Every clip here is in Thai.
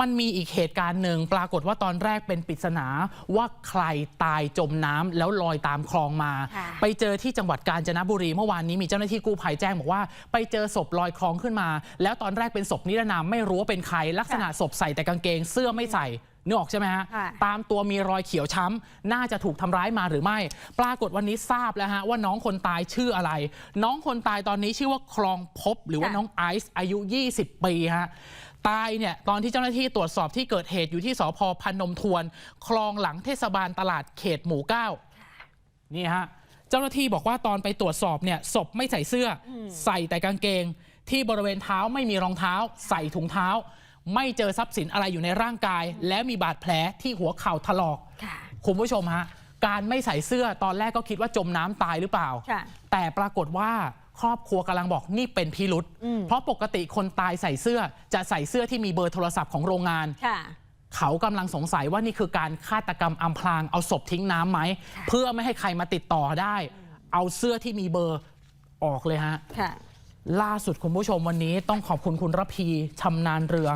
มันมีอีกเหตุการณ์หนึ่งปรากฏว่าตอนแรกเป็นปริศนาว่าใครตายจมน้ำแล้วลอยตามคลองมาค่ะไปเจอที่จังหวัดกาญจนบุรีเมื่อวานนี้มีเจ้าหน้าที่กู้ภัยแจ้งบอกว่า ไปเจอศพลอยคลองขึ้นมา แล้วตอนแรกเป็นศพนิรนามไม่รู้ว่าเป็นใคร ลักษณะศพใส่แต่กางเกงเสื้อไม่ใส่นึกออกใช่ไหมฮะค่ะตามตัวมีรอยเขียวช้ำ น่าจะถูกทำร้ายมาหรือไม่ ปรากฏวันนี้ทราบแล้วฮะว่าน้องคนตายชื่ออะไร น้องคนตายตอนนี้ชื่อว่าคลองภพบ หรือว่าค่ะน้องไอซ์อายุ 20 ปีฮะ ตายเนี่ยตอนที่เจ้าหน้าที่ตรวจสอบที่เกิดเหตุอยู่ที่สพพนมทวน คลองหลังเทศบาลตลาดเขตหมู่เก้านี่ฮะเจ้าหน้าที่บอกว่าตอนไปตรวจสอบเนี่ยศพไม่ใส่เสื้ออใส่แต่กางเกง ที่บริเวณเท้าไม่มีรองเท้า ใส่ถุงเท้า ไม่เจอทรัพย์สินอะไรอยู่ในร่างกาย และมีบาดแผลที่หัวเข่าถลอกค่ะคุณผู้ชมฮะการไม่ใส่เสื้อตอนแรกก็คิดว่าจมน้ำตายหรือเปล่าค่ะแต่ปรากฏว่า ครอบครัวกำลังบอกนี่เป็นพิรุษอืมเพราะปกติคนตายใส่เสื้อ จะใส่เสื้อที่มีเบอร์โทรศัพท์ของโรงงานค่ะเขากำลังสงสัยว่านี่คือการฆาตกรรมอำพรางเอาศพทิ้งน้ำไหม เพื่อไม่ให้ใครมาติดต่อได้ เอาเสื้อที่มีเบอร์ออกเลยฮะค่ะล่าสุดคุณผู้ชมวันนี้ต้องขอบคุณคุณระพีชำนาญเรือ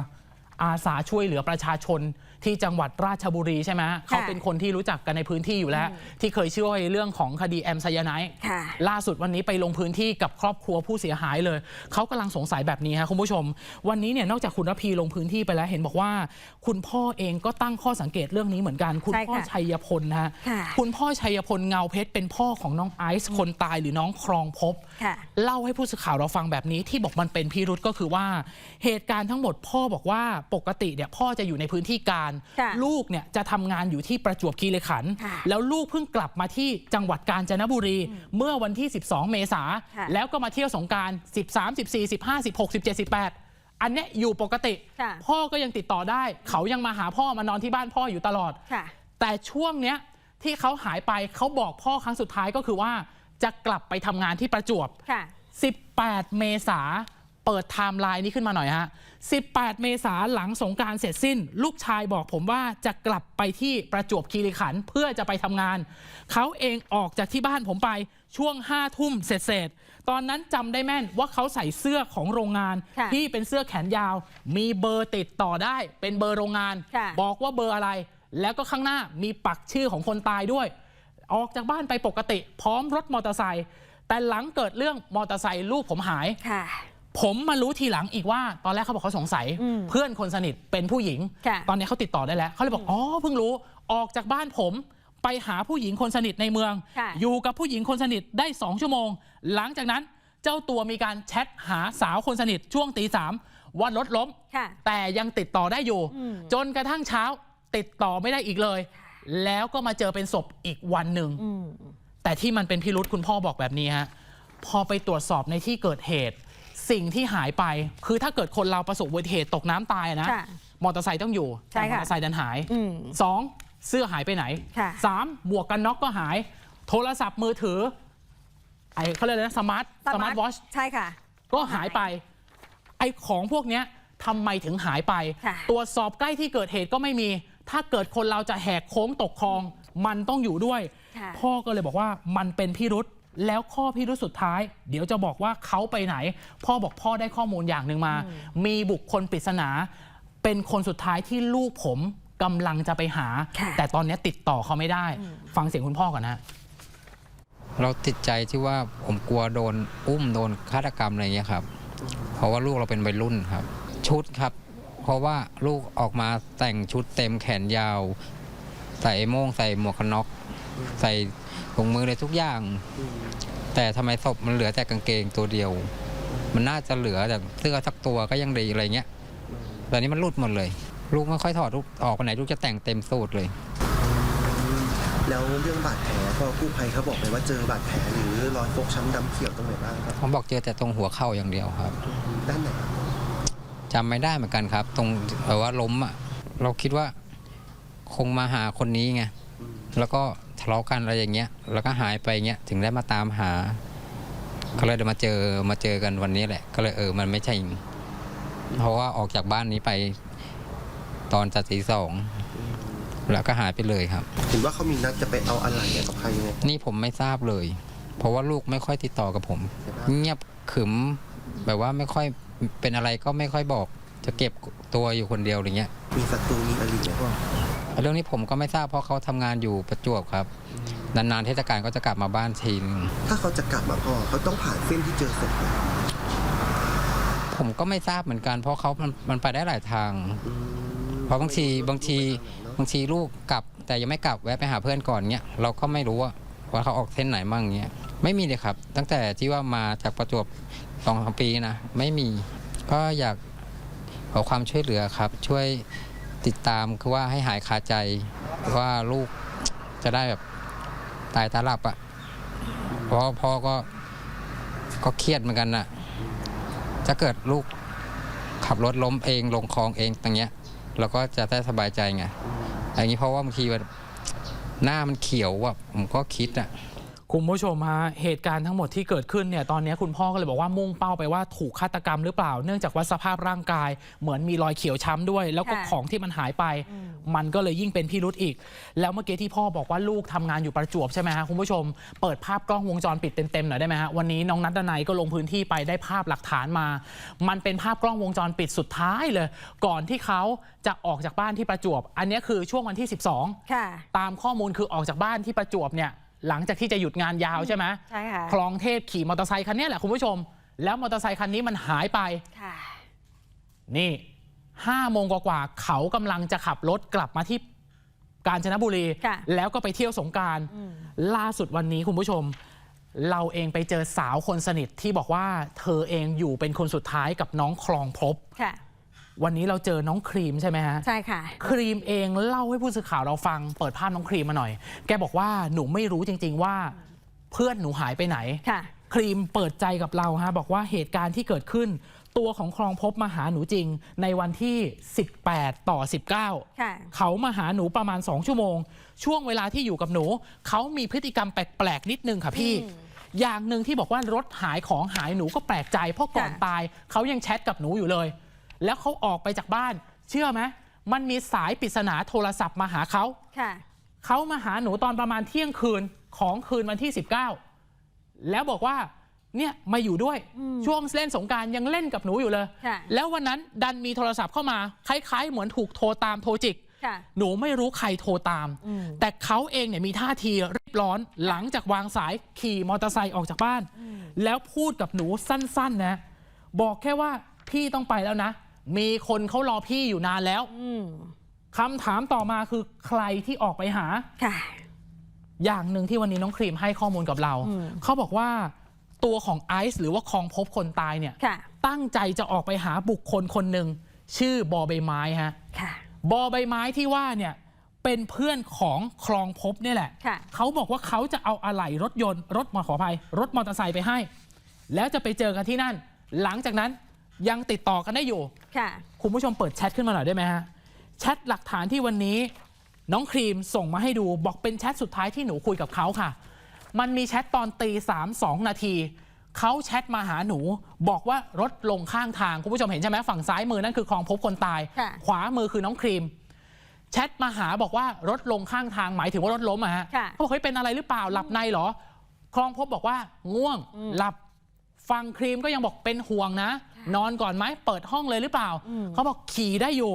อาสาช่วยเหลือประชาชน ที่จังหวัดราชบุรีใช่ไหมเขาเป็นคนที่รู้จักกันในพื้นที่อยู่แล้ว ที่เคยช่วยเรื่องของคดีแอมไซยาไนท์ค่ะล่าสุดวันนี้ไปลงพื้นที่กับครอบครัวผู้เสียหายเลย เขากำลังสงสัยแบบนี้ฮะคุณผู้ชม วันนี้เนี่ยนอกจากคุณระพีลงพื้นที่ไปแล้วเห็นบอกว่า คุณพ่อเองก็ตั้งข้อสังเกตเรื่องนี้เหมือนกัน คุณใช่พ่อค่ะชัยพลนะฮะค่ะคุณพ่อชัยพลเงาเพชรเป็นพ่อของน้องไอซ์คนตายหรือน้องครองภพค่ะเล่าให้ผู้สื่อข่าวเราฟังแบบนี้ที่บอกมันเป็นพิรุษก็คือว่า เหตุการณ์ทั้งหมดพ่อบอกว่าปกติเนี่ยพ่อจะอยู่ในพื้นที่การค่ะลูกเนี่ยจะทำงานอยู่ที่ประจวบคีรีขันธ์ค่ะแล้วลูกเพิ่งกลับมาที่จังหวัดกาญจนบุรี เมื่อวันที่ 12 เมษาค่ะแล้วก็มาเที่ยวสงกราร 13 14 15 16 17 18 อันเนี้ยอยู่ปกติค่ะพ่อก็ยังติดต่อได้ เขายังมาหาพ่อมานอนที่บ้านพ่ออยู่ตลอดค่ะแต่ช่วงเนี้ยที่เขาหายไปเขาบอกพ่อครั้งสุดท้ายก็คือว่าจะกลับไปทำงานที่ประจวบค่ะ18 เมษา เปิดไทม์ไลน์นี้ขึ้นมาหน่อยฮะ 18 เมษาหลังสงกรารเสร็จสิ้น ลูกชายบอกผมว่าจะกลับไปที่ประจวบคีรีขันธ์เพื่อจะไปทำงาน เขาเองออกจากที่บ้านผมไปช่วง5ทุ่มเสร็จๆตอนนั้นจำได้แม่นว่าเขาใส่เสื้อของโรงงาน ค่ะที่เป็นเสื้อแขนยาว มีเบอร์ติดต่อได้เป็นเบอร์โรงงาน ค่ะ บอกว่าเบอร์อะไร แล้วก็ข้างหน้ามีปักชื่อของคนตายด้วย ออกจากบ้านไปปกติ พร้อมรถมอเตอร์ไซค์แต่หลังเกิดเรื่องมอเตอร์ไซค์ลูกผมหาย ค่ะ ผมมารู้ทีหลังอีกว่าตอนแรกเขาบอกเขาสงสัย อืมเพื่อนคนสนิทเป็นผู้หญิง ค่ะ ตอนนี้เขาติดต่อได้แล้วเขาเลยบอกอ๋อเพิ่งรู้ออกจากบ้านผม ไปหาผู้หญิงคนสนิทในเมือง ค่ะ อยู่กับผู้หญิงคนสนิทได้2ชั่วโมง หลังจากนั้นเจ้าตัวมีการแชทหาสาวคนสนิทช่วงตีสามว่ารถล้ม ค่ะ แต่ยังติดต่อได้อยู่ อืม จนกระทั่งเช้าติดต่อไม่ได้อีกเลย แล้วก็มาเจอเป็นศพอีกวันหนึ่ง อืม แต่ที่มันเป็นพิรุษคุณพ่อบอกแบบนี้ฮะ พอไปตรวจสอบในที่เกิดเหตุ สิ่งที่หายไป คือถ้าเกิดคนเราประสบอุบัติเหตุตกน้ำตายนะค่ะมอเตอร์ไซค์ต้องอยู่ใช่แต่มอค่ะเตอร์ไซค์ดันหายอืมสองเสื้อหายไปไหนค่ะ สามหมวกกันน็อกก็หาย โทรศัพท์มือถือไอ้เขาเรียกอะไรนะสมาร์ทสมาร์ทวอช ใช่ค่ะ ก็หายไป ไอ้ของพวกเนี้ยทำไมถึงหายไป ค่ะ ตรวจสอบใกล้ที่เกิดเหตุก็ไม่มี ถ้าเกิดคนเราจะแหกโค้งตกคลอง มันต้องอยู่ด้วย ค่ะ พ่อก็เลยบอกว่ามันเป็นพิรุษ แล้วข้อพิรุษสุดท้าย เดี๋ยวจะบอกว่าเขาไปไหน พ่อบอกพ่อได้ข้อมูลอย่างหนึ่งมา มีบุคคลปริศนา เป็นคนสุดท้ายที่ลูกผมกำลังจะไปหาค่ะแต่ตอนนี้ติดต่อเขาไม่ได้ ฟังเสียงคุณพ่อก่อนนะ เราติดใจที่ว่าผมกลัวโดนอุ้มโดนฆาตกรรมอะไรเงี้ยครับ เพราะว่าลูกเราเป็นวัยรุ่นครับ ชุดครับ เพราะว่าลูกออกมาแต่งชุดเต็มแขนยาว ใส่โม่งใส่หมวกกันน็อก ใส่ ถุงมือเลยทุกอย่าง แต่ทำไมศพมันเหลือแต่กางเกงตัวเดียว มันน่าจะเหลือแต่เสื้อสักตัวก็ยังดีอะไรเงี้ยแต่นี้มันรุดหมดเลย ลูกไม่ค่อยถอดลูกออกไปไหนลูกจะแต่งเต็มสูทเลย แล้วเรื่องบาดแผลก็กู้ภัยเขาบอกไหมว่าเจอบาดแผลหรือรอยฟกช้ำดำเขียวตรงไหนบ้างครับผมบอกเจอแต่ตรงหัวเข่าอย่างเดียวครับ ด้านไหนครับจำไม่ได้เหมือนกันครับ ตรงแบบว่าล้มอะเราคิดว่าคงมาหาคนนี้ไงอืม แล้วก็ทะเลาะกันอะไรอย่างเงี้ย แล้วก็หายไปเงี้ยถึงได้มาตามหา ก็เลยได้มาเจอมาเจอกันวันนี้แหละ ก็เลยเออมันไม่ใช่เพราะว่าออกจากบ้านนี้ไปตอนจะตีสองแล้วก็หายไปเลยครับ เห็นว่าเขามีนัดจะไปเอาอะไรกับใครยังไงนี่ผมไม่ทราบเลย เพราะว่าลูกไม่ค่อยติดต่อกับผมใช่ปะเงียบขึมแบบว่าไม่ค่อยเป็นอะไรก็ไม่ค่อยบอกอจะเก็บตัวอยู่คนเดียวอย่างเงี้ย มีศัตรูมีอริไหมพ่อเรื่องนี้ผมก็ไม่ทราบเพราะเขาทำงานอยู่ประจวบครับ นานๆเทศกาลก็จะกลับมาบ้านทีนึงถ้าเขาจะกลับมาพ่อเขาต้องผ่านเส้นที่เจอศพไหมผมก็ไม่ทราบเหมือนกัน เพราะเขามันมันไปได้หลายทางอืมเพราะบางทีบางทีบางทีลูกกลับ แต่ยังไม่กลับแวะไปหาเพื่อนก่อนเงี้ยเราก็ไม่รู้ว่าว่าเขาออกเส้นไหนบ้างเงี้ยไม่มีเลยครับ ตั้งแต่ที่ว่ามาจากประจวบสองสามปีนะ ไม่มีก็อยากขอความช่วยเหลือครับ ช่วย ติดตามคือว่าให้หายคาใจว่าลูกจะได้แบบตายตาหลับอะ่ะเพราะพ่อก็ก็เครียดเหมือนกันน่ะถ้าเกิดลูกขับรถล้มเองลงคลองเองตรงเนี้ยเราก็จะได้สบายใจไงอย่างนี้เพราะว่าบางทีแบบหน้ามันเขียวอะผมก็คิดอะ คุณผู้ชมฮะเหตุการณ์ทั้งหมดที่เกิดขึ้นเนี่ยตอนนี้คุณพ่อก็เลยบอกว่ามุ่งเป้าไปว่าถูกฆาตกรรมหรือเปล่า เนื่องจากว่าสภาพร่างกาย เหมือนมีรอยเขียวช้ำด้วย แล้วก็ของที่มันหายไป มันก็เลยยิ่งเป็นพิรุธอีก แล้วเมื่อกี้ที่พ่อบอกว่าลูกทำงานอยู่ประจวบใช่ไหมฮะคุณผู้ชม เปิดภาพกล้องวงจรปิดเต็มๆหน่อยได้ไหมฮะวันนี้น้องนัทนัยก็ลงพื้นที่ไปได้ภาพหลักฐานมา มันเป็นภาพกล้องวงจรปิดสุดท้ายเลย ก่อนที่เขาจะออกจากบ้านที่ประจวบ อันนี้คือช่วงวันที่ 12ค่ะตามข้อมูลคือออกจากบ้านที่ประจวบเนี่ย หลังจากที่จะหยุดงานยาวใช่ไหมใช่ค่ะคลองเทพขี่มอเตอร์ไซคันเนี้ยแหละคุณผู้ชม แล้วมอเตอร์ไซคันนี้มันหายไป ค่ะ นี่ห้าโมงกว่าๆเขากำลังจะขับรถกลับมาที่กาญจนบุรี ค่ะ แล้วก็ไปเที่ยวสงกราร อืมล่าสุดวันนี้คุณผู้ชม เราเองไปเจอสาวคนสนิทที่บอกว่าเธอเองอยู่เป็นคนสุดท้ายกับน้องคลองภพบ ค่ะ วันนี้เราเจอน้องครีมใช่ไหมฮะใช่ค่ะ ครีมเองเล่าให้ผู้สื่อข่าวเราฟังเปิดภาพน้องครีมมาหน่อย แกบอกว่าหนูไม่รู้จริง ๆ ว่า เพื่อนหนูหายไปไหนค่ะ ครีมเปิดใจกับเราฮะบอกว่าเหตุการณ์ที่เกิดขึ้น ตัวของคลองพบมาหาหนูจริง ในวันที่ 18 ต่อ 19 ค่ะ เขามาหาหนูประมาณ 2 ชั่วโมง ช่วงเวลาที่อยู่กับหนู เขามีพฤติกรรมแปลกๆนิดนึงค่ะพี่อืมอย่างหนึ่งที่บอกว่ารถหายของหายหนูก็แปลกใจ เพราะก่อนค่ะ ตายเขายังแชทกับหนูอยู่เลย แล้วเขาออกไปจากบ้าน เชื่อไหมมันมีสายปริศนาโทรศัพท์มาหาเขาค่ะ เขามาหาหนูตอนประมาณเที่ยงคืนของคืนวันที่ 19 แล้วบอกว่าเนี่ยมาอยู่ด้วยอืมช่วงเล่นสงกรารยังเล่นกับหนูอยู่เลย ค่ะ แล้ววันนั้นดันมีโทรศัพท์เข้ามาคล้าย ๆ เหมือนถูกโทรตามโทรจิก ค่ะ หนูไม่รู้ใครโทรตาม อืม แต่เขาเองเนี่ยมีท่าทีรีบร้อนหลังจากวางสายขี่มอเตอร์ไซค์ออกจากบ้าน แล้วพูดกับหนูสั้น ๆ นะ บอกแค่ว่าพี่ต้องไปแล้วนะ มีคนเขารอพี่อยู่นานแล้วอืมคำถามต่อมาคือใครที่ออกไปหาค่ะอย่างหนึ่งที่วันนี้น้องครีมให้ข้อมูลกับเราอืมเขาบอกว่าตัวของไอซ์หรือว่าคลองพบคนตายเนี่ยค่ะตั้งใจจะออกไปหาบุคคลคนหนึ่งชื่อบอใบไม้ฮะค่ะบอใบไม้ที่ว่าเนี่ยเป็นเพื่อนของคลองพบเนี่ยแหละค่ะเขาบอกว่าเขาจะเอาอะไหล่รถยนต์รถมาขออภัย รถมอเตอร์ไซค์ไปให้ แล้วจะไปเจอกันที่นั่น หลังจากนั้น ยังติดต่อกันได้อยู่ ค่ะ คุณผู้ชมเปิดแชทขึ้นมาหน่อยได้ไหมฮะ แชทหลักฐานที่วันนี้น้องครีมส่งมาให้ดู บอกเป็นแชทสุดท้ายที่หนูคุยกับเขาค่ะ มันมีแชทตอนตีสามสองนาที เขาแชทมาหาหนู บอกว่ารถลงข้างทาง คุณผู้ชมเห็นใช่ไหมฝั่งซ้ายมือนั่นคือคลองพบคนตาย ค่ะ ขวามือคือน้องครีม แชทมาหาบอกว่ารถลงข้างทางหมายถึงว่ารถล้มอะฮะค่ะเขาบอกเฮ้ยเป็นอะไรหรือเปล่าหลับในเหรอ คลองพบบอกว่าง่วงอืมหลับ ฟังครีมก็ยังบอกเป็นห่วงนะ นอนก่อนไหมเปิดห้องเลยหรือเปล่าอืมเขาบอกขี่ได้อยู่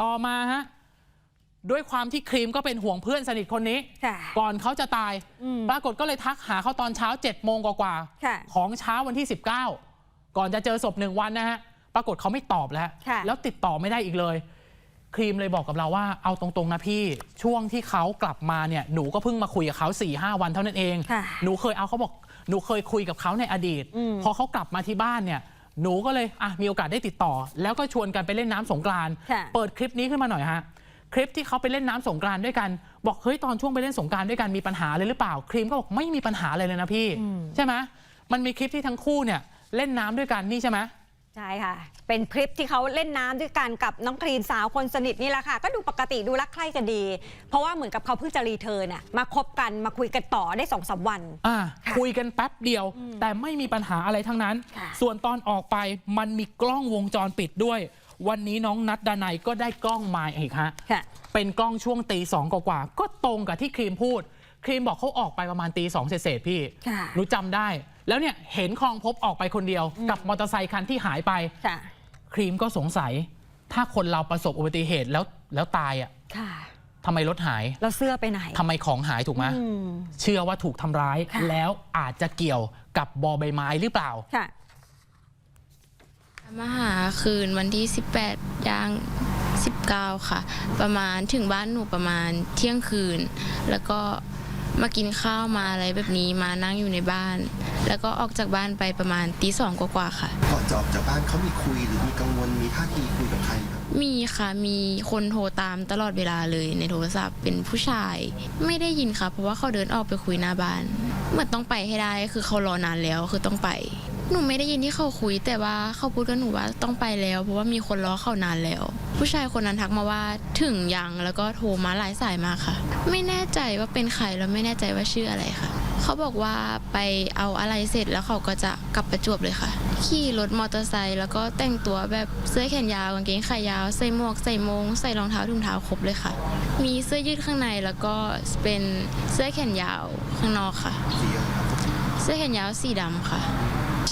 ต่อมาฮะด้วยความที่ครีมก็เป็นห่วงเพื่อนสนิทคนนี้ค่ะก่อนเขาจะตายอืมปรากฏก็เลยทักหาเขาตอนเช้า7จ็ดโมงกว่าค่ะๆของเช้าวันที่ 19 ก่อนจะเจอศพหนึ่งวันนะฮะ ปรากฏเขาไม่ตอบแล้วค่ะแล้วติดต่อไม่ได้อีกเลย ครีมเลยบอกกับเราว่าเอาตรงๆนะพี่ช่วงที่เขากลับมาเนี่ยหนูก็เพิ่งมาคุยกับเขา4ี่ห้าวันเท่านั้นเองค่ะหนูเคยเอาเขาบอกหนูเคยคุยกับเขาในอดีตอืมพอเขากลับมาที่บ้านเนี่ย หนูก็เลยอะมีโอกาสได้ติดต่อ แล้วก็ชวนกันไปเล่นน้ำสงกรานต์ค่ะ เปิดคลิปนี้ขึ้นมาหน่อยฮะคลิปที่เขาไปเล่นน้ำสงกรานต์ด้วยกัน บอกเฮ้ยตอนช่วงไปเล่นสงกรานต์ด้วยกันมีปัญหาเลยหรือเปล่า ครีมก็บอกไม่มีปัญหาอะไรเลยนะพี่อืมใช่ไหมมันมีคลิปที่ทั้งคู่เนี่ยเล่นน้ำด้วยกันนี่ใช่ไหม ใช่ค่ะ เป็นคลิปที่เขาเล่นน้ำด้วยกันกับน้องครีนสาวคนสนิทนี่แหละค่ะ ก็ดูปกติดูรักใคร่กันดี เพราะว่าเหมือนกับเขาเพิ่งจะรีเทิร์นอะมาคบกันมาคุยกันต่อได้สองสามวัน อ่าค่ะคุยกันแป๊บเดียวแต่ไม่มีปัญหาอะไรทั้งนั้น ค่ะ ส่วนตอนออกไปมันมีกล้องวงจรปิดด้วย วันนี้น้องนัดดานัยก็ได้กล้องมาอีกฮะ ค่ะ เป็นกล้องช่วงตีสองกว่าๆก็ตรงกับที่ครีมพูด ครีมบอกเขาออกไปประมาณตีสองเศษๆพี่ค่ะ หนูจำได้ แล้วเนี่ยเห็นคลองพบออกไปคนเดียว กับมอเตอร์ไซคันที่หายไป ค่ะ ครีมก็สงสัย ถ้าคนเราประสบอุบัติเหตุแล้วแล้วตายอะค่ะ ทำไมรถหายแล้วเสื้อไปไหนทำไมของหายถูกไหมอืม เชื่อว่าถูกทำร้าย ค่ะ แล้วอาจจะเกี่ยวกับบอใบไม้หรือเปล่า ค่ะ มาหาคืนวันที่ 18ย่าง 19 ค่ะ ประมาณถึงบ้านหนูประมาณเที่ยงคืน แล้วก็ มากินข้าวมาอะไรแบบนี้มานั่งอยู่ในบ้าน แล้วก็ออกจากบ้านไปประมาณตีสองกว่าๆค่ะ ก่อนจะออกจากบ้านเขามีคุยหรือมีกังวลมีท่าทีคุยกับใครครับมีค่ะมีคนโทรตามตลอดเวลาเลยในโทรศัพท์เป็นผู้ชาย ไม่ได้ยินค่ะ เพราะว่าเขาเดินออกไปคุยหน้าบ้านเหมือนต้องไปให้ได้คือเขารอนานแล้วคือต้องไป หนูไม่ได้ยินที่เขาคุย แต่ว่าเขาพูดกับหนูว่าต้องไปแล้ว เพราะว่ามีคนรอเขานานแล้ว ผู้ชายคนนั้นทักมาว่าถึงยังแล้วก็โทรมาหลายสายมาค่ะ ไม่แน่ใจว่าเป็นใครแล้วไม่แน่ใจว่าชื่ออะไรค่ะเขาบอกว่าไปเอาอะไรเสร็จแล้วเขาก็จะกลับประจวบเลยค่ะ ขี่รถมอเตอร์ไซค์แล้วก็แต่งตัวแบบเสื้อแขนยาวกางเกงขายาวใส่หมวกใส่มงใส่รองเท้าถุงเท้าครบเลยค่ะ มีเสื้อยืดข้างในแล้วก็เป็นเสื้อแขนยาวข้างนอกค่ะ เสื้อแขนยาวสีดำค่ะ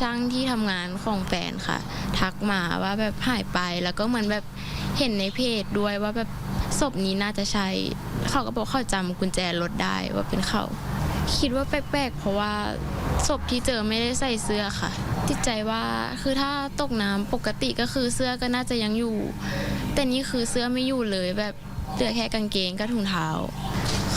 ช่างที่ทำงานของแฟนค่ะ ทักมาว่าแบบหายไปแล้วก็เหมือนแบบเห็นในเพจด้วยว่าแบบศพนี้น่าจะใช่เขาก็บอกเขาจำกุญแจรถได้ว่าเป็นเขาคิดว่าแปลกๆเพราะว่าศพที่เจอไม่ได้ใส่เสื้อค่ะ ติดใจว่าคือถ้าตกน้ำปกติก็คือเสื้อก็น่าจะยังอยู่ แต่นี่คือเสื้อไม่อยู่เลยแบบเหลือแค่กางเกงกับถุงเท้า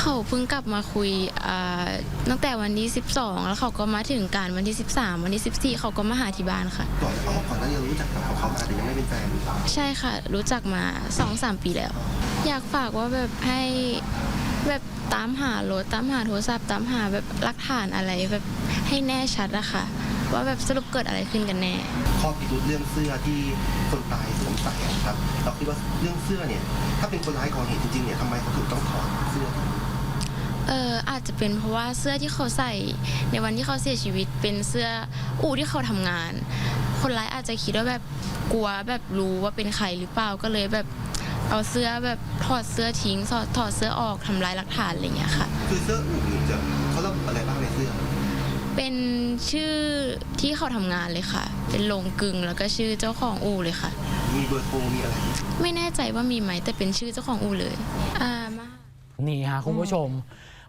เขาเพิ่งกลับมาคุยอ่าตั้งแต่วันที่ 12 แล้วเขาก็มาถึงการวันที่ 13 วันที่ 14 เขาก็มาหาที่บ้านค่ะก่อนอ๋อก่อนหน้านี้เรารู้จักกับเขามาแต่ยังไม่เป็นแฟนใช่ค่ะ รู้จักมา 2-3 ปีแล้ว อยากฝากว่าแบบให้แบบตามหารถตามหาโทรศัพท์ตามหาแบบหลักฐานอะไรแบบให้แน่ชัดอะค่ะว่าแบบสรุปเกิดอะไรขึ้นกันแน่ ข้อพิรุธเรื่องเสื้อที่คนตายสวมใส่ครับ เราคิดว่าเรื่องเสื้อเนี่ย ถ้าเป็นคนร้ายก่อเหตุจริงๆเนี่ยทำไมเขาถึงต้องถอดเสื้อ เอออาจจะเป็นเพราะว่าเสื้อที่เขาใส่ในวันที่เขาเสียชีวิต เป็นเสื้ออู่ที่เขาทำงาน คนร้ายอาจจะคิดว่าแบบกลัวแบบรู้ว่าเป็นใครหรือเปล่าก็เลยแบบเอาเสื้อแบบถอดเสื้อทิ้งถอดถอดเสื้อออกทำลายหลักฐานอะไรอย่างเงี้ยค่ะ คือเสื้ออู่เนี่ยจะเขาระบุอะไรบ้างในเสื้อ เป็นชื่อที่เขาทำงานเลยค่ะ เป็นโรงกึ่งแล้วก็ชื่อเจ้าของอู่เลยค่ะ มีเบอร์โทรมีอะไร ไม่แน่ใจว่ามีไหมแต่เป็นชื่อเจ้าของอู่เลย อ่ามานี่ฮะคุณผู้ชม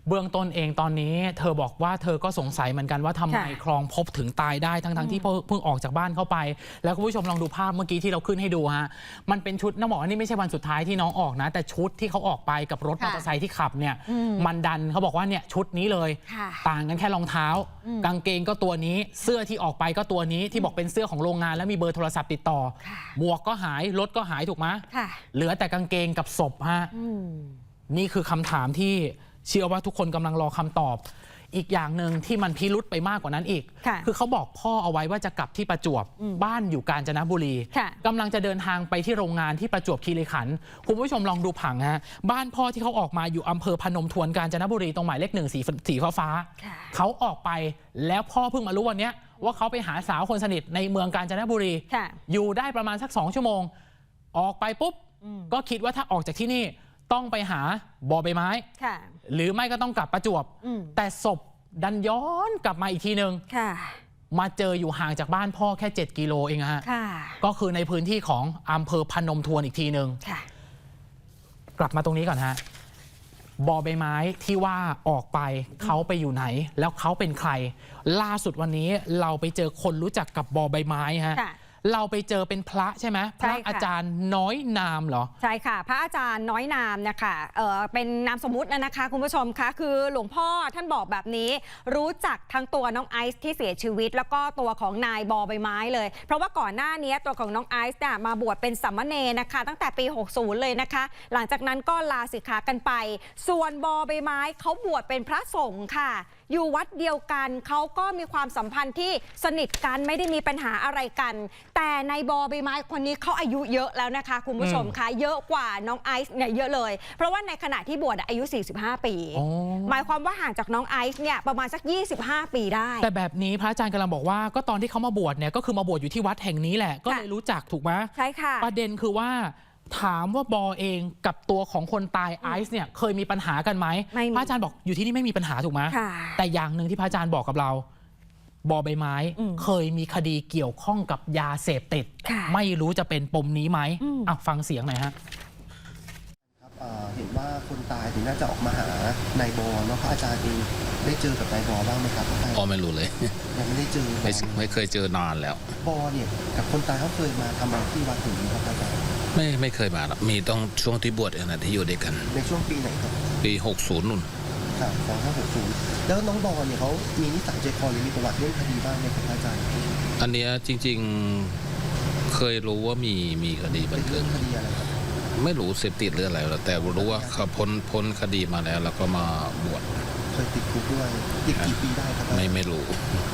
เบื้องต้นเองตอนนี้ เธอบอกว่าเธอก็สงสัยเหมือนกันว่าทำไมค่ะ คลองพบถึงตายได้ทั้งๆที่เพิ่งเพิ่งออกจากบ้านเข้าไป แล้วคุณผู้ชมลองดูภาพเมื่อกี้ที่เราขึ้นให้ดูฮะมันเป็นชุดน้องบอกว่านี่ไม่ใช่วันสุดท้ายที่น้องออกนะ แต่ชุดที่เขาออกไปกับรถมอเตอร์ไซค์ที่ขับเนี่ยอืมมันดันเขาบอกว่าเนี่ยชุดนี้เลย ค่ะ ต่างกันแค่รองเท้า กางเกงก็ตัวนี้เสื้อที่ออกไปก็ตัวนี้ที่บอกเป็นเสื้อของโรงงาน แล้วมีเบอร์โทรศัพท์ติดต่อค่ะ หมวกก็หายรถก็หายถูกไหมค่ะ เหลือแต่กางเกงกับศพฮะ อืม นี่คือคำถามที่ เชื่อว่าทุกคนกำลังรอคำตอบ อีกอย่างหนึ่งที่มันพิรุษไปมากกว่านั้นอีกค่ะอเขาบอกพ่อเอาไว้ว่าจะกลับที่ประจวบบ้านอยู่กาญจนบุรีค่ะกำลังจะเดินทางไปที่โรงงานที่ประจวบคีรีขันธ์คุณผู้ชมลองดูผังฮะบ้านพ่อที่เขาออกมาอยู่อำเภอพนมทวนกาญจนบุรีตรงหมายเลขหนึ่งสีสีฟ้าฟ้าๆค่ะเขาออกไปแล้วพ่อเพิ่งมารู้วันเนี้ยว่าเขาไปหาสาวคนสนิทในเมืองกาญจนบุรีค่ะอยู่ได้ประมาณสักสองชั่วโมง ออกไปปุ๊บอืมก็คิดว่าถ้าออกจากที่นี่ ต้องไปหาบ่อใบไม้ค่ะหรือไม่ก็ต้องกลับประจวบอืมแต่ศพดันย้อนกลับมาอีกทีหนึ่งค่ะมาเจออยู่ห่างจากบ้านพ่อแค่ 7 กิโลเองอะฮะค่ะก็คือในพื้นที่ของอำเภอพนมทวนอีกทีหนึ่งค่ะกลับมาตรงนี้ก่อนฮะบ่อใบไม้ที่ว่าออกไปเขาไปอยู่ไหน แล้วเขาเป็นใคร ล่าสุดวันนี้เราไปเจอคนรู้จักกับบ่อใบไม้ฮะค่ะ เราไปเจอเป็นพระใช่ไหมพใช่ระค่ะอาจารย์น้อยนามเหรอ ใช่ค่ะ พระอาจารย์น้อยนามนะคะเออเป็นนามสมมุตินะนะคะ คุณผู้ชมคะคือหลวงพ่อท่านบอกแบบนี้ รู้จักทั้งตัวน้องไอซ์ที่เสียชีวิต แล้วก็ตัวของนายบอใบไม้เลย เพราะว่าก่อนหน้านี้ตัวของน้องไอซ์เนี่ยมาบวชเป็นสัมมเนรนะคะ ตั้งแต่ปี 60 เลยนะคะ หลังจากนั้นก็ลาสิกขากันไป ส่วนบอใบไม้เขาบวชเป็นพระสงฆ์ค่ะอยู่วัดเดียวกันเขาก็มีความสัมพันธ์ที่สนิทกันไม่ได้มีปัญหาอะไรกัน แต่ในบอใบไม้คนนี้เขาอายุเยอะแล้วนะคะ คุณผู้ชมคะเยอะกว่าน้องไอซ์เนี่ยเยอะเลย เพราะว่าในขณะที่บวชอะอายุ 45 ปีอ๋อหมายความว่าห่างจากน้องไอซ์เนี่ยประมาณสัก 25 ปีได้ แต่แบบนี้พระอาจารย์กำลังบอกว่าก็ตอนที่เขามาบวชเนี่ยก็คือมาบวชอยู่ที่วัดแห่งนี้แหละก็เลยรู้จักถูกไหมใช่ค่ะ ประเด็นคือว่า ถามว่าบอเองกับตัวของคนตายไอซ์เนี่ยเคยมีปัญหากันไหมไม่มีพระอาจารย์บอกอยู่ที่นี่ไม่มีปัญหาถูกไหมค่ะ แต่อย่างหนึ่งที่พระอาจารย์บอกกับเรา บอใบไม้ อืมเคยมีคดีเกี่ยวข้องกับยาเสพติด ค่ะไม่รู้จะเป็นปมนี้ไหมอืม อะฟังเสียงหน่อยฮะ ครับเอ่อเห็นว่าคนตายถึงน่าจะออกมาหานายบอเนาะพระอาจารย์เองได้เจอกับนายบอบ้างไหมครับพ่อไม่รู้เลย ยังไม่ได้เจอไม่ไม่เคยเจอนานแล้ว บอเนี่ยกับคนตายเขาเคยมาทำอะไรที่วัดถึงนี้ครับอาจารย์ ไม่ไม่เคยมาหรอกมีต้องช่วงที่บวชเองนะที่อยู่ด้วยกัน ในช่วงปีไหนครับปี 60นู่นครับสองห้าหกศูนย์แล้วน้องบอเนี่ยเขามีนิสัยใจคอหรือมีประวัติเรื่องคดีบ้างไหมครับอาจารย์อันเนี้ยจริง ๆเคยรู้ว่ามีมีคดีบัเป็นนเทิเรื่องงคดีอะไรครับไม่รู้เสพติดหรืออะไรหรอกแต่รู้ว่าเขาพ้นพ้นคดีมาแล้ว แล้วก็มาบวชเคยติดคุกด้วยติดกี่ปีได้ครับอาจารไม่ย์ไม่รู้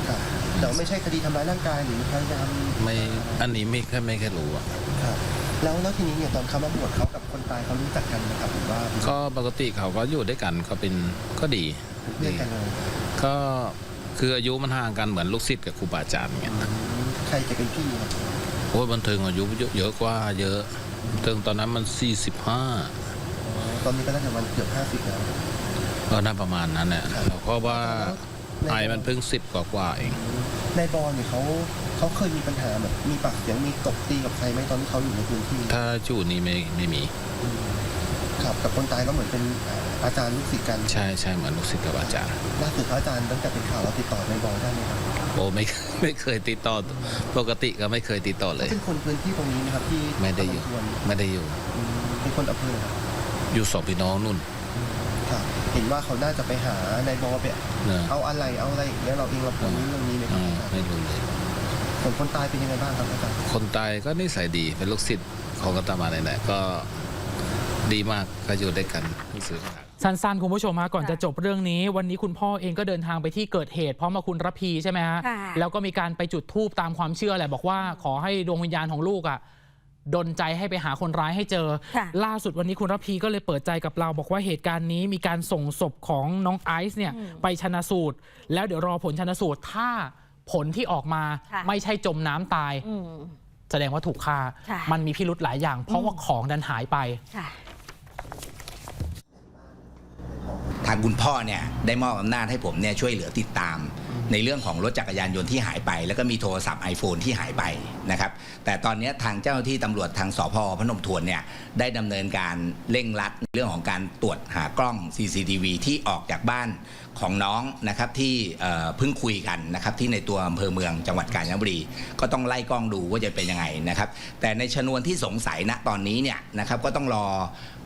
ครับแต่ว่าไม่ใช่คดีทำร้ายร่างกายหรือพยายามไม่อันนี้ไม่แค่ไม่แค่รู้อะครับ แล้วแล้วทีนี้เนี่ยตอนเขามาบวชเขากับคนตายเขารู้จักกันนะครับหรือว่าก็ปกติเขาก็อยู่ด้วยกันเขาเป็นก็ดีเพื่อนกันเลยก็คืออายุมันห่างกันเหมือนลูกศิษย์กับครูบาอาจารย์เงี้ยใครจะเป็นพี่ครับโอ้ยบันเทิงอายุเยอะเยอะกว่าเยอะบันเทิงตอนนั้นมัน45ตอนนี้ก็น่าจะวันเกือบห้าสิบแล้วก็น่าประมาณนั้นแหละเพราะว่า ไอมันเพิ่งสิบกว่ากว่าๆเองในบอลเนี่ยเขาเขาเคยมีปัญหาแบบมีปากเสียงมีตบตีกับใครไหมตอนที่เขาอยู่ในพื้นที่ถ้าจู่นี้ไม่ไม่มี ครับกับคนตายก็เหมือนเป็นอ่าอาจารย์ลูกศิษย์กันใช่ใช่เหมือนลูกศิษย์กับอาจารย์ล่าสุดพระอาจารย์ตั้งแต่เป็นข่าวเราติดต่อในบอลได้ไหมครับโอ้ไม่ไม่เคยติดต่อปกติก็ไม่เคยติดต่อเลยเป็นคนพื้นที่ตรงนี้นะครับที่ไม่ได้อยู่ตำบลควรไม่ได้อยู่อืมเป็นคนอำเภอครับอยู่สองพี่น้องนู่นครับ เห็นว่าเขาน่าจะไปหาในบอลไปเนอะเอาอะไรเอาอะไรอย่างเงี้ยเราเองเราพอรู้เรื่องนี้ไหมคอืรับมไม่รู้เลยส่วนคนตายเป็นยังไงบ้างครับอาจารย์คนตายก็นิสัยดีเป็นลูกศิษย์ของกัตมาไหนๆก็ดีมากก็อยู่ด้วยกันหนังสือมาสั้นๆ คุณผู้ชมฮะก่อนค่ะจะจบเรื่องนี้ วันนี้คุณพ่อเองก็เดินทางไปที่เกิดเหตุพร้อมกับคุณระพีใช่ไหมฮะค่ะแล้วก็มีการไปจุดธูปตามความเชื่อแหละบอกว่าขอให้ดวงวิญญาณของลูกอะ ดนใจให้ไปหาคนร้ายให้เจอค่ะล่าสุดวันนี้คุณระพีก็เลยเปิดใจกับเรา บอกว่าเหตุการณ์นี้มีการส่งศพของน้องไอซ์เนี่ยไปชนะสูตร แล้วเดี๋ยวรอผลชนะสูตรถ้าผลที่ออกมาค่ะไม่ใช่จมน้ำตายอืมแสดงว่าถูกฆ่าค่ะมันมีพิรุธหลายอย่าง เพราะว่าของดันหายไป ค่ะ ทางคุณพ่อเนี่ยได้มอบอำนาจให้ผมเนี่ยช่วยเหลือติดตาม ในเรื่องของรถจักรยานยนต์ที่หายไป แล้วก็มีโทรศัพท์ iPhone ที่หายไปนะครับแต่ตอนนี้ทางเจ้าหน้าที่ตำรวจทางสพพนมทวนเนี่ยได้ดำเนินการเร่งรัดในเรื่องของการตรวจหากล้อง CCTV ที่ออกจากบ้านของน้องนะครับที่เอ่อเพิ่งคุยกันนะครับที่ในตัวอำเภอเมืองจังหวัดกาญจนบุรีก็ต้องไล่กล้องดูว่าจะเป็นยังไงนะครับแต่ในชนวนที่สงสัยณตอนนี้เนี่ยนะครับก็ต้องรอ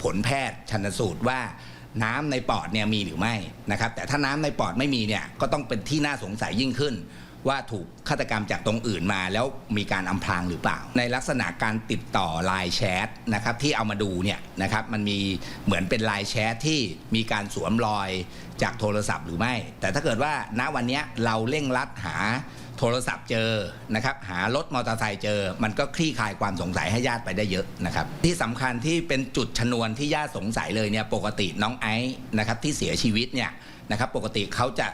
ผลแพทย์ชันสูตรว่า น้ำในปอดเนี่ยมีหรือไม่นะครับแต่ถ้าน้ำในปอดไม่มีเนี่ยก็ต้องเป็นที่น่าสงสัยยิ่งขึ้น ว่าถูกฆาตกรรมจากตรงอื่นมาแล้วมีการอำพรางหรือเปล่า ในลักษณะการติดต่อไลน์แชทนะครับที่เอามาดูเนี่ยนะครับมันมีเหมือนเป็นไลน์แชทที่มีการสวมรอยจากโทรศัพท์หรือไม่ แต่ถ้าเกิดว่าณวันนี้เราเร่งรัดหาโทรศัพท์เจอนะครับหารถมอเตอร์ไซค์เจอ มันก็คลี่คลายความสงสัยให้ญาติไปได้เยอะนะครับที่สำคัญที่เป็นจุดชนวนที่ญาติสงสัยเลยเนี่ยปกติน้องไอซ์นะครับที่เสียชีวิตเนี่ยนะครับปกติเขาจะ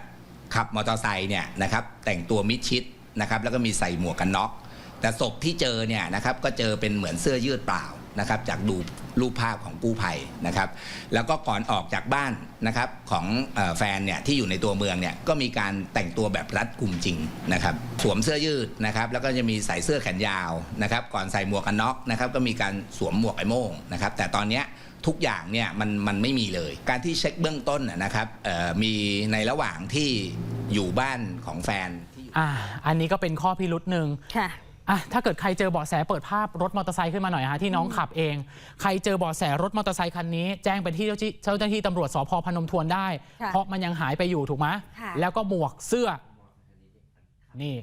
ขับมอเตอร์ไซค์เนี่ยนะครับแต่งตัวมิดชิดนะครับแล้วก็มีใส่หมวกกันน็อก แต่ศพที่เจอเนี่ยนะครับก็เจอเป็นเหมือนเสื้อยืดเปล่า นะครับจากดูรูปภาพของกู้ภัยนะครับ แล้วก็ก่อนออกจากบ้านนะครับของเออแฟนเนี่ยที่อยู่ในตัวเมืองเนี่ยก็มีการแต่งตัวแบบรัดกุมจริงนะครับสวมเสื้อยืดนะครับแล้วก็จะมีใส่เสื้อแขนยาวนะครับก่อนใส่หมวกกันน็อกนะครับก็มีการสวมหมวกไอ้โม่งนะครับแต่ตอนเนี้ยทุกอย่างเนี่ยมันมันไม่มีเลย การที่เช็คเบื้องต้นนะนะครับเอ่อมีในระหว่างที่อยู่บ้านของแฟนที่อยู่อ่าอันนี้ก็เป็นข้อพิรุษหนึ่งค่ะ อะถ้าเกิดใครเจอเบาะแสเปิดภาพรถมอเตอร์ไซค์ขึ้นมาหน่อยฮะที่น้องขับเอง ใครเจอเบาะแสรถมอเตอร์ไซค์คันนี้ แจ้งไปที่เจ้าที่เจ้าหน้าที่ตำรวจสพพนมทวนได้ ค่ะเพราะมันยังหายไปอยู่ถูกไหมค่ะ แล้วก็หมวกเสื้อ นี่